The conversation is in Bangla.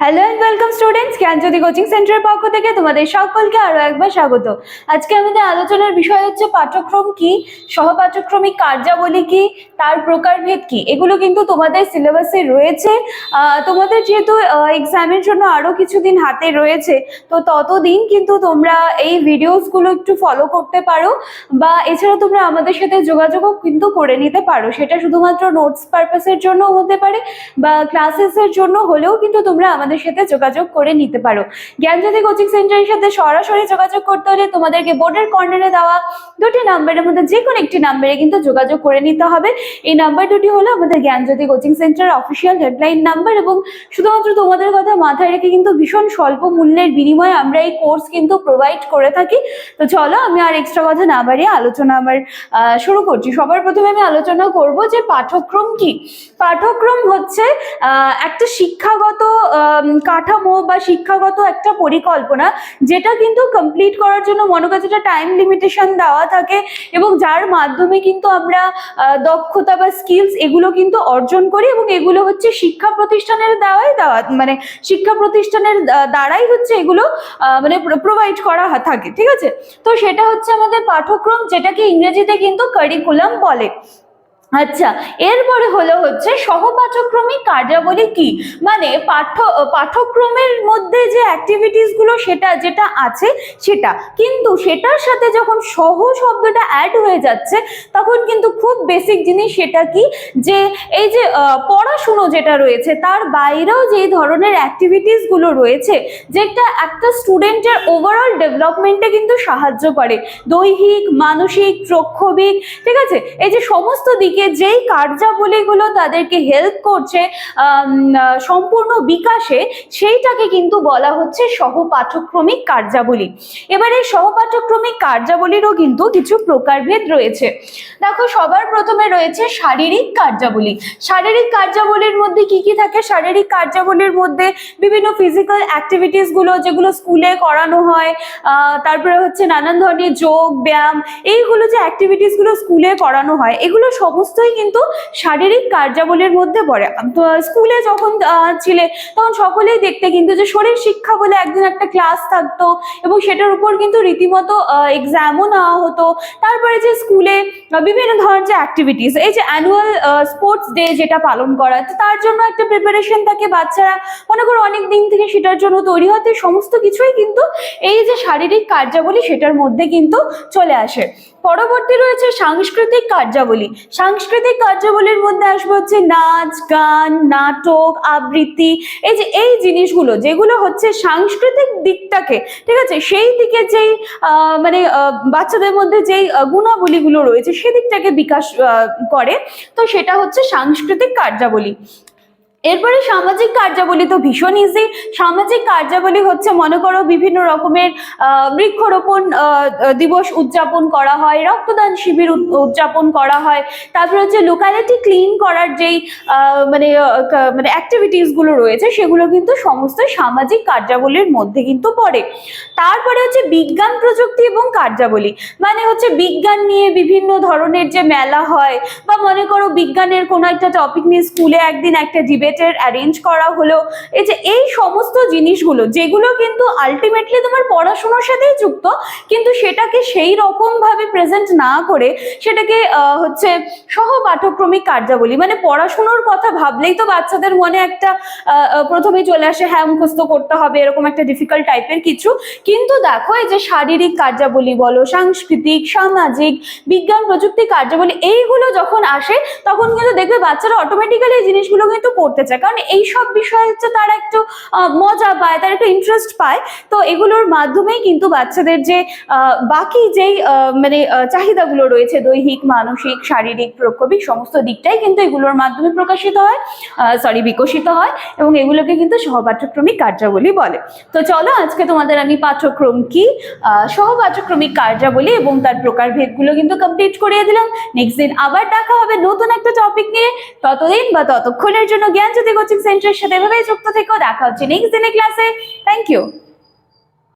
Hello and welcome students Gyanjyoti coaching সেন্টারের পক্ষ থেকে তোমাদের সকলকে আরও একবার স্বাগত। আজকে আমাদের আলোচনার বিষয় হচ্ছে পাঠ্যক্রম কি সহপাঠ্যক্রমিক কার্যাবলী কি, তার প্রকারভেদ কি, এগুলো কিন্তু তোমাদের সিলেবাসে রয়েছে। তোমাদের যেহেতু এক্সামের জন্য আরও কিছুদিন হাতে রয়েছে, তো ততদিন কিন্তু তোমরা এই ভিডিওসগুলো একটু ফলো করতে পারো বা এছাড়া তোমরা আমাদের সাথে যোগাযোগও কিন্তু করে নিতে পারো। সেটা শুধুমাত্র নোটস পারপাসের জন্য হতে পারে বা ক্লাসেসের জন্য হলেও কিন্তু তোমরা আমাদের সাথে যোগাযোগ করে নিতে পারো। জ্ঞানজ্যোতি কোচিং সেন্টারের সাথে সরাসরি যোগাযোগ করতে হলে তোমাদেরকে বোর্ডের কর্নারে দেওয়া দুটি নাম্বারের মধ্যে যে কোনো একটি নাম্বারে কিন্তু যোগাযোগ করে নিতে হবে। এই নাম্বার দুটি হলো আমাদের Gyanjyoti coaching centre official helpline number এবং শুধুমাত্র তোমাদের কথা মাথায় রেখে কিন্তু ভীষণ স্বল্প মূল্যের বিনিময়ে আমরা এই কোর্স কিন্তু প্রোভাইড করে থাকি। তো চলো আমি আর এক্সট্রা কথা না বাড়িয়ে আলোচনা আমার শুরু করছি। সবার প্রথমে আমি আলোচনা করব যে পাঠ্যক্রম কি? পাঠ্যক্রম হচ্ছে একটা শিক্ষাগত কাঠামো বা শিক্ষাগত একটা পরিকল্পনা যেটা কিন্তু কমপ্লিট করার জন্য মনে একটা টাইম লিমিটেশন দেওয়া থাকে এবং যার মাধ্যমে কিন্তু আমরা দক্ষতা বা স্কিলস এগুলো কিন্তু অর্জন করি এবং এগুলো হচ্ছে শিক্ষা প্রতিষ্ঠানের দেওয়াই দেওয়া মানে শিক্ষা প্রতিষ্ঠানের দ্বারাই হচ্ছে এগুলো মানে প্রোভাইড করা থাকে, ঠিক আছে? তো সেটা হচ্ছে আমাদের পাঠ্যক্রম যেটাকে ইংরেজিতে কিন্তু কারিকুলাম বলে। আচ্ছা এরপরে হলো হচ্ছে সহপাঠ্যক্রমিক কার্যাবলী কি? মানে পাঠ্য, পাঠ্যক্রমের মধ্যে যে অ্যাক্টিভিটিসগুলো সেটা যেটা আছে সেটা। কিন্তু সেটার সাথে যখন সহ শব্দটা অ্যাড হয়ে যাচ্ছে, তখন কিন্তু খুব বেসিক জিনিস সেটা কি? যে এই যে পড়াশুনো যেটা রয়েছে, তার বাইরেও যে ধরনের অ্যাক্টিভিটিসগুলো রয়েছে, যেটা একটা স্টুডেন্টের ওভারঅল ডেভেলপমেন্টে কিন্তু সাহায্য করে। দৈহিক, মানসিক প্রক্ষোভিক ঠিক আছে? এই যে সমস্ত দিকে যেই কার্যাবলীগুলো তাদেরকে হেল্প করছে সম্পূর্ণ বিকাশে, সেইটাকে কিন্তু বলা হচ্ছে সহপাঠ্যক্রমিক কার্যাবলী। এবার এই সহপাঠ্যক্রমিক কার্যাবলীরও কিন্তু কিছু প্রকারভেদ রয়েছে। দেখো, সবার প্রথমে রয়েছে শারীরিক কার্যাবলী। শারীরিক কার্যাবলীর মধ্যে কি কি থাকে? শারীরিক কার্যাবলীর মধ্যে বিভিন্ন ফিজিক্যাল অ্যাক্টিভিটিসগুলো যেগুলো স্কুলে করানো হয় তারপরে হচ্ছে নানান ধরনের যোগ, ব্যায়াম, এইগুলো যে অ্যাক্টিভিটিসগুলো স্কুলে করানো হয়, এগুলো সমস্তই কিন্তু শারীরিক কার্যাবলীর মধ্যে পড়ে। স্কুলে যখন ছিলে তখন সকলেই দেখতে কিন্তু যে শরীর শিক্ষা বলে একদিন একটা ক্লাস থাকতো এবং সেটার উপর কিন্তু রীতিমতো এক্সামও নেওয়া হতো। তারপরে যে স্কুলে বিভিন্ন ধরনের যে অ্যাক্টিভিটিস এই যে অ্যানুয়াল স্পোর্টস ডে যেটা পালন করা তার জন্য একটা প্রিপারেশন থাকে বাচ্চারা। মনে করো অনেক দিন থেকে সেটার জন্য তৈরি হতে সমস্ত কিছুই কিন্তু এই যে শারীরিক কার্যাবলী সেটার মধ্যে কিন্তু চলে আসে। পরবর্তী রয়েছে সাংস্কৃতিক কার্যাবলী। সাংস্কৃতিক কার্যাবলীর মধ্যে আসবে হচ্ছে নাচ, গান, নাটক, আবৃত্তি। এই যে এই জিনিসগুলো, যেগুলো হচ্ছে সাংস্কৃতিক দিকটাকে, ঠিক আছে? সেই দিকে যেই মানে বাচ্চাদের মধ্যে যেই গুণাবলীগুলো রয়েছে, সেদিকটাকে বিকাশ করে। তো সেটা হচ্ছে সাংস্কৃতিক কার্যাবলী। এরপরে সামাজিক কার্যাবলী তো ভীষণ ইজি সামাজিক কার্যাবলী হচ্ছে, মনে করো, বিভিন্ন রকমের বৃক্ষরোপণ দিবস উদযাপন করা হয়, রক্তদান শিবির উদ- উদযাপন করা হয়। তারপরে হচ্ছে লোকালিটি ক্লিন করার যেই মানে মানে অ্যাক্টিভিটিসগুলো রয়েছে, সেগুলো কিন্তু সমস্ত সামাজিক কার্যাবলীর মধ্যে কিন্তু পড়ে। তারপরে হচ্ছে বিজ্ঞান প্রযুক্তি এবং কার্যাবলী। মানে হচ্ছে বিজ্ঞান নিয়ে বিভিন্ন ধরনের যে মেলা হয়, বা মনে করো বিজ্ঞানের কোনো একটা টপিক নিয়ে স্কুলে একদিন একটা ডিবেটের অ্যারেঞ্জ করা হলো। এই যে এই সমস্ত জিনিসগুলো যেগুলো কিন্তু আলটিমেটলি তোমার পড়াশোনার সাথেই যুক্ত কিন্তু সেটাকে সেই রকম ভাবে প্রেজেন্ট না করে সেটাকে হচ্ছে সহ পাঠ্যক্রমিক কার্যাবলী মানে পড়াশোনার কথা ভাবলেই তো বাচ্চাদের মনে একটা আহ, চলে আসে হ্যাঁ মুখস্থ করতে হবে এরকম একটা ডিফিকাল্ট টাইপের কিছু। কিন্তু দেখো এই যে শারীরিক কার্যাবলী বলো সাংস্কৃতিক সামাজিক বিজ্ঞান প্রযুক্তি কার্যাবলী এইগুলো যখন আসে তখন কিন্তু দেখবে বাচ্চারা অটোমেটিক্যালি এই জিনিসগুলো কিন্তু পড়তে চায় কারণ এই সব বিষয় হচ্ছে তারা একটু মজা পায়, তারা একটু ইন্টারেস্ট পায়। তো এগুলোর মাধ্যমেই কিন্তু বাচ্চাদের যে বাকি যেই মানে চাহিদাগুলো রয়েছে, দৈহিক, মানসিক, শারীরিক প্রক্ষোভিক সমস্ত দিকটাই কিন্তু এগুলোর মাধ্যমে প্রকাশিত হয় সরি বিকশিত হয় এবং এগুলোকে কিন্তু সহপাঠ্যক্রমিক কার্যাবলী বলে। তো চলো আজকে তোমাদের আমি পাঠ্যক্রম কি সহপাঠ্যক্রমিক কার্যাবলী এবং তার প্রকারভেদগুলো কিন্তু কমপ্লিট করিয়ে দিলাম। নেক্সট দিন আবার দেখা হবে নতুন একটা টপিক নিয়ে। ততদিন বা ততক্ষণের জন্য জ্ঞান জ্যোতি কোচিং সেন্টারের সাথে এভাবেই যুক্ত থেকেও দেখা হচ্ছে নেক্সট দিনের ক্লাসে থ্যাংক ইউ